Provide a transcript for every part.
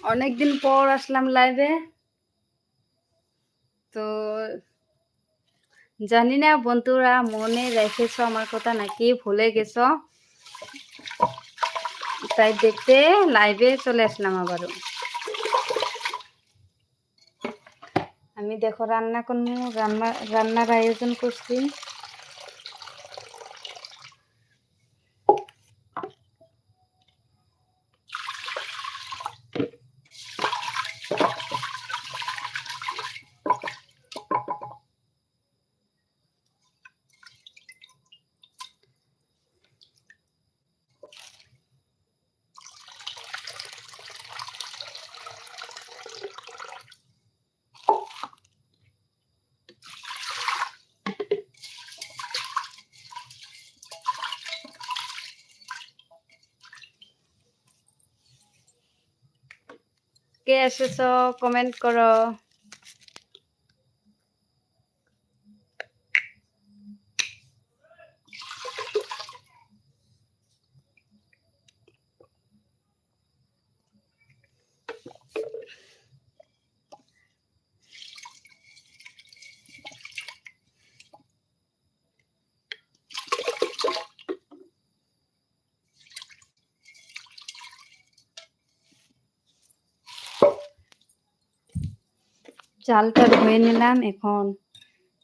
অনেকদিন পর আসলাম লাইভে তো জানি না বন্ধুরা, মনে রেখেছো আমার কথা নাকি? ভুলে গেছো? তাই দেখতে লাইভে চলে আসলাম আবারও। আমি দেখো রান্না করব, রান্না, রান্নার আয়োজন করছি। কে এসেছ? কমেন্ট করো। চালটা ধুয়ে নিলাম। এখন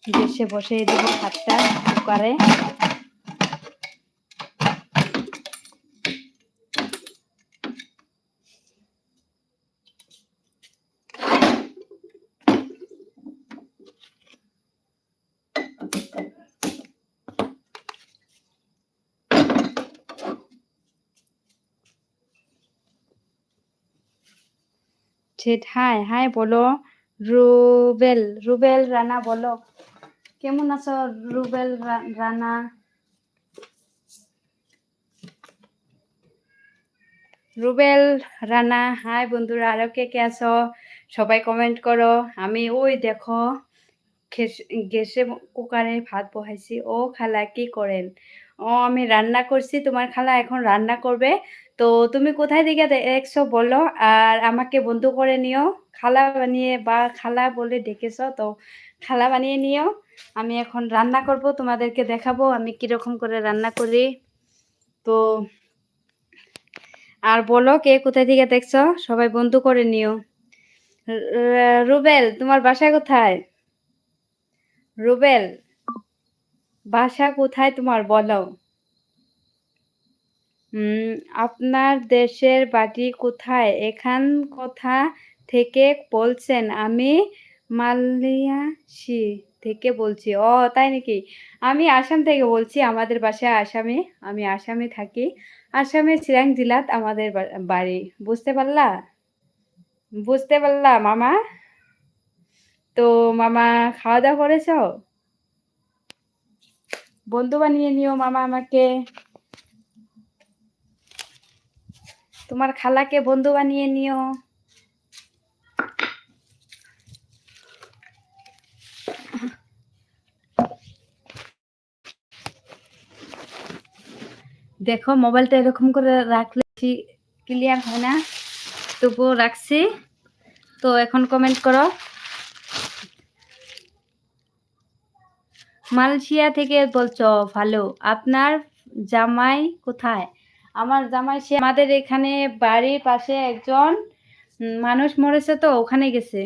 গ্যাসে বসিয়ে দেবো ভাতটা কুকারে। হাই হাই বলো। রুবেল রুবেল রানা বলো। কেমন আছো রুবেল রানা? রুবেল, রানা হাই বন্ধুরা, আরও কে কে আছো? সবাই কমেন্ট করো। আমি ওই দেখো গ্যাসে কুকারে ভাত বহাইছি। ও খালা কি করেন? ও, আমি রান্না করছি। তোমার খালা এখন রান্না করবে। তো তুমি কোথায় থেকে দেখছ বলো। আর আমাকে বন্ধু করে নিও। খালা বানিয়ে বা খালা বলে ডেকেছো, তো খালা বানিয়ে নিও। আমি এখন রান্না করব, তোমাদেরকে দেখাবো আমি কীরকম করে রান্না করি। তো আর বলো কে কোথায় থেকে দেখছ? সবাই বন্ধু করে নিও। রুবেল, তোমার বাসা কোথায়? রুবেল, বাসা কোথায় তোমার বলো। আপনার দেশের বাড়ি কোথায়? এখান কোথা থেকে বলছেন, আমি মালয়াসি থেকে বলছি। ও, তাই নাকি? আমি আসাম থেকে বলছি, আমাদের বাসা আসামে, আমি আসামে থাকি। আসামে চিরাং জেলাত আমাদের বাড়ি। বুঝতে পারলা? বুঝতে পারলা, মামা? তো, মামা খাওয়া দাওয়া করেছ? বন্ধু বানিয়ে নিও, মামা, আমাকে। তোমার খালাকে বন্ধু বানিয়ে নিও। দেখো, মোবাইলটা এরকম করে রাখলে ক্লিয়ার হয় না। তবুও রাখছি। তো এখন কমেন্ট করো। মালয়েশিয়া থেকে বলছো, ভালো। আপনার জামাই কোথায়? আমার জামাই, সে আমাদের এখানে বাড়ির পাশে একজন মানুষ মরেছে তো, ওখানে গেছে।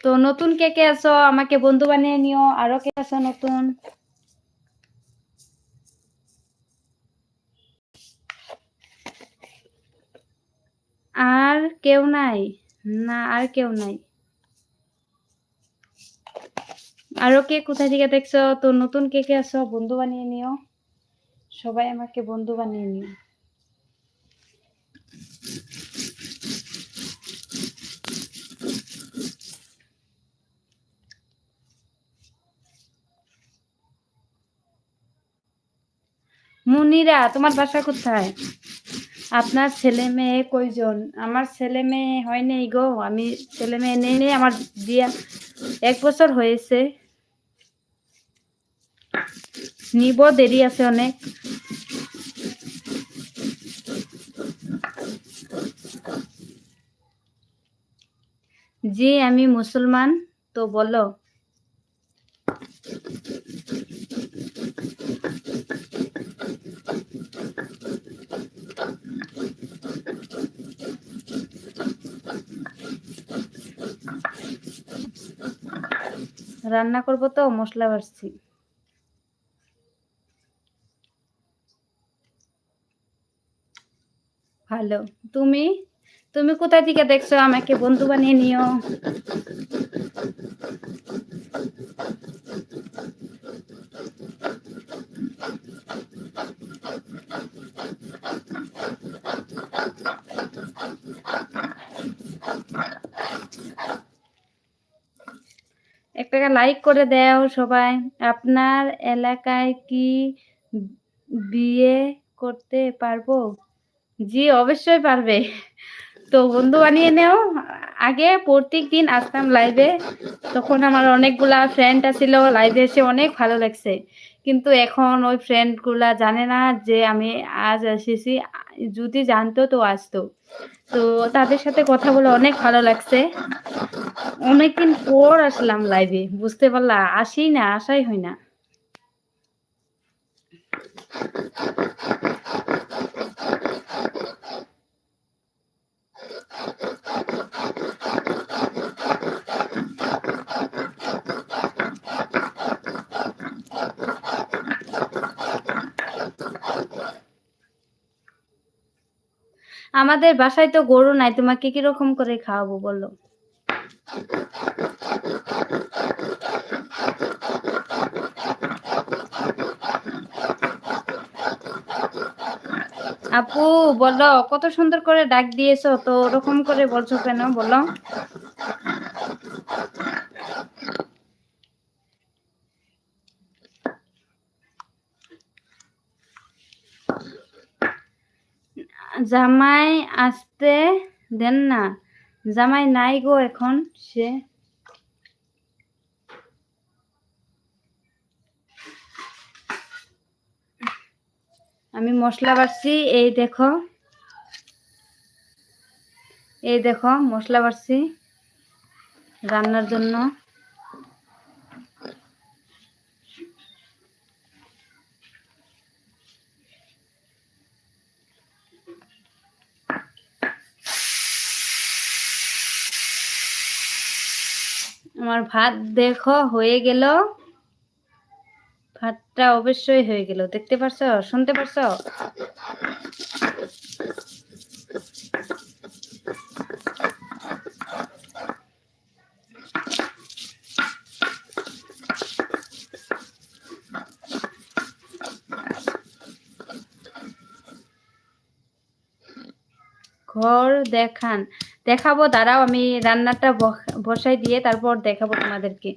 তো নতুন কে কে আছো? আমাকে বন্ধু বানিয়ে নিও। আরও কে আছো নতুন? আর কেউ নাই? না, আর কেউ নাই। আরও কে কোথায় থেকে দেখছ? তো নতুন কে কে আছো? বন্ধু বানিয়ে নিও। সবাই আমাকে বন্ধু বানিয়ে নিও। মুনিরা, তোমার বাসা কোথায়? আপনার ছেলে মেয়ে কয়জন? আমার ছেলে মেয়ে হয় নাই গো। আমি ছেলে মেয়ে নেই নেই, আমার বিয়া এক বছর হয়েছে। নিব দেরি আছে অনেক। জি আমি মুসলমান তো বলো। রান্না করব তো মশলা বাড়ছি ভালো তুমি? তুমি কোথা থেকে দেখছ আমাকে? বন্ধু বানিয়ে নিও। একটা লাইক করে দাও সবাই। আপনার এলাকায় কি বিয়ে করতে পারব? জি, অবশ্যই পারবে। তো বন্ধু বানিয়ে নেও। আগে প্রত্যেক দিন আসতাম লাইভে তখন আমার অনেকগুলা ফ্রেন্ড আছিল লাইভে এসে অনেক ভালো লাগছে। কিন্তু এখন ওই ফ্রেন্ডগুলা জানে না যে আমি আজ এসেছি। যদি জানতো তো আসতো। তো তাদের সাথে কথা বলে অনেক ভালো লাগছে। অনেকদিন পর আসলাম লাইভে বুঝতে পারলা? আসি না আসাই হয় না। আমাদের বাসায় তো গরু নাই তোমাকে কীরকম করে খাওয়াবো বলো? আপু, বলো, কত সুন্দর করে ডাক দিয়েছ, তো ওরকম করে বলছো কেন, বলো। জামাই আসতে দেন না। জামাই নাই গো এখন, সে আমি মশলা বাড়ছি এই দেখো। এই দেখো, মশলা বাড়ছি রান্নার জন্য। আমার ভাত দেখো, হয়ে গেল। অবশ্যই হয়ে গেল। দেখতে পারছ? শুনতে পারছ? ঘর দেখান। দেখাবো, দাঁড়াও, আমি রান্নাটা বসাই দিয়ে তারপর দেখাবো তোমাদেরকে।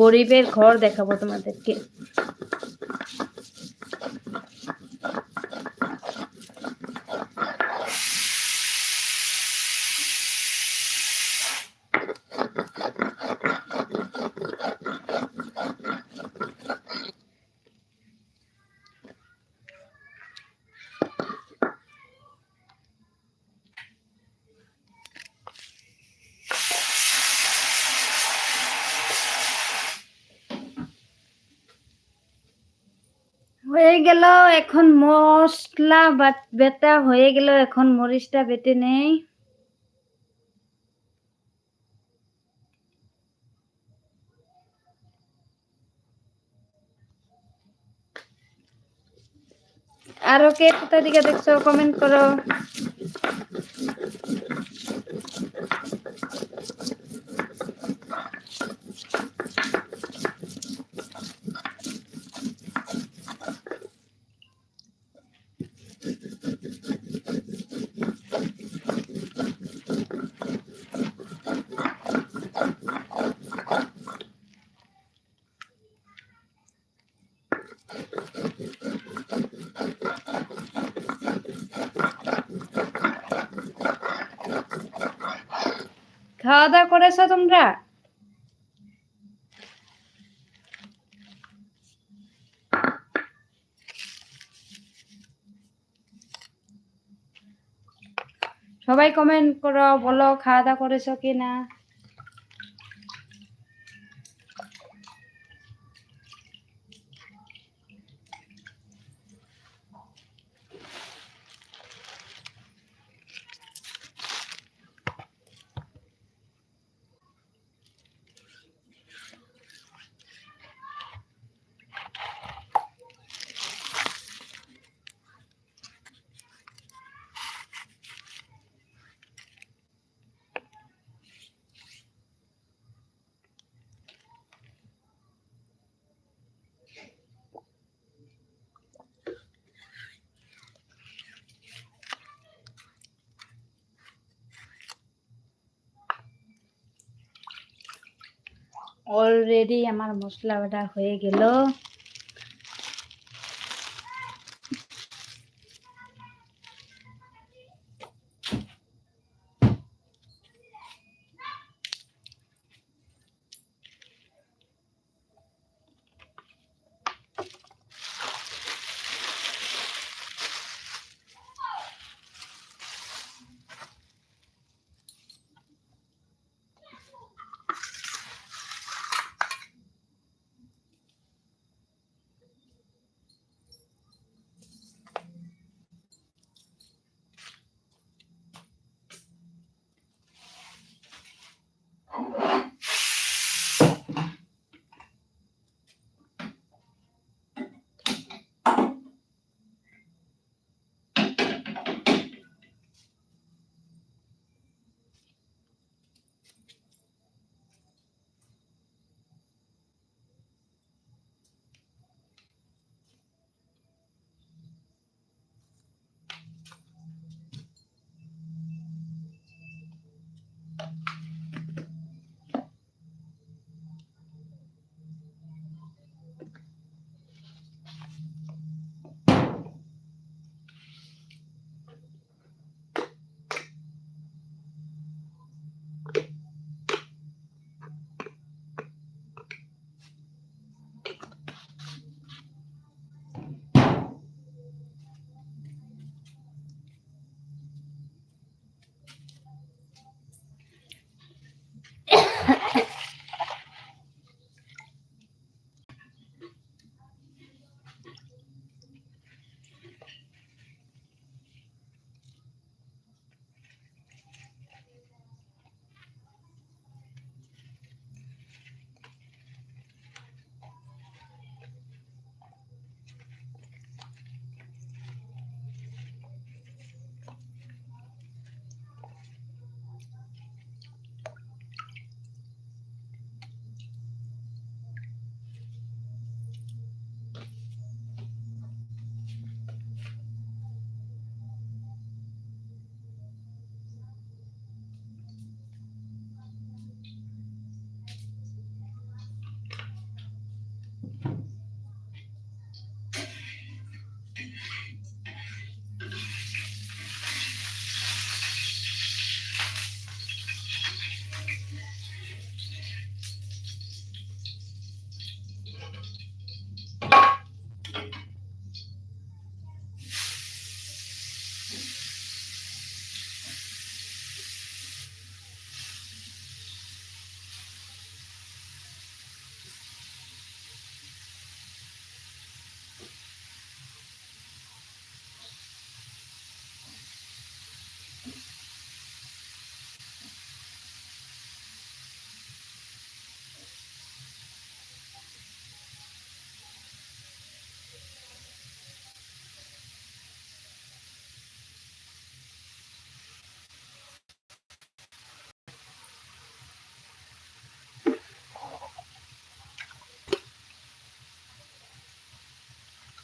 গরিবের ঘর দেখাবো তোমাদেরকে হয়ে গেল, এখন মশলা বেটা হয়ে গেল, এখন মরিচটা বেটে নেই। আরও কে কোথা দিকে দেখছ? কমেন্ট করো। খাওয়া দাওয়া করেছ তোমরা? সবাই কমেন্ট করো বলো খাওয়া দাওয়া করেছ কিনা? অলরেডি আমার মশলা বাটা হয়ে গেল।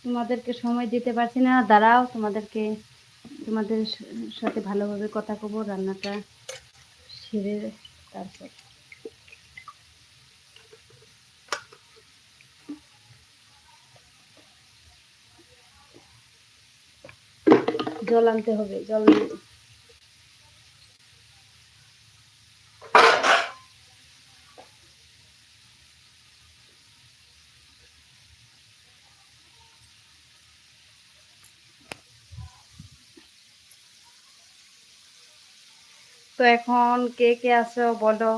তোমাদেরকে সময় দিতে পারছি না। দাঁড়াও, তোমাদেরকে, তোমাদের সাথে ভালোভাবে কথা কব রান্নাটা সেরে তারপর। জল আনতে হবে, জল তো এখন কে কে আছো বলো?